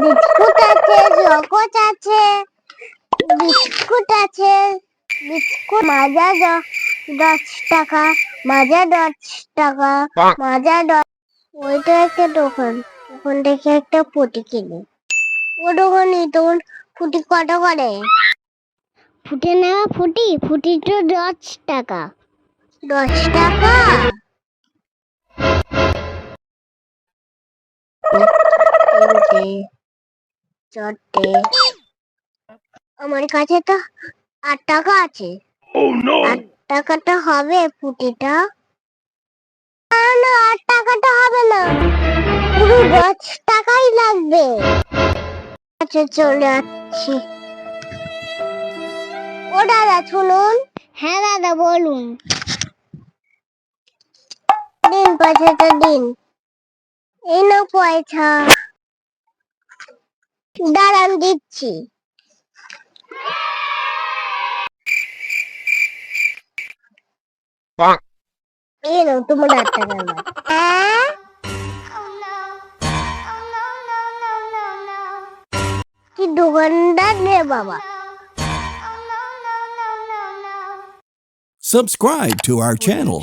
Biscuit আছে চকোচ আছে biscuit আছে বিস্কুট মাজা দশ টাকা মাজা দশ টাকা মাজা দশ। ওইটা একটা দোকান ওখান থেকে একটা পুটি কিনি। ও দোকানে তখন ফুটি কত করে? ফুটে নেওয়া ফুটি ফুটি তো দশ টাকা। দশ টাকা? তিনটে চারটে আমার কাছে তো আট টাকা আছে। আট টাকাটা হবে না, না আট টাকাটা হবে না। পুরো দশ টাকাই লাগবে। আচ্ছা চলে যাচ্ছি ও দাদা শুনুন। হ্যাঁ দাদা বলুন। দিন পয়সাটা দিন। এই না পয়সা। দাঁড়ান দিচ্ছি এই নাও তোমার আট টাকার মাল। হ্যাঁ? কি দোকানদার রে বাবা Subscribe to our channel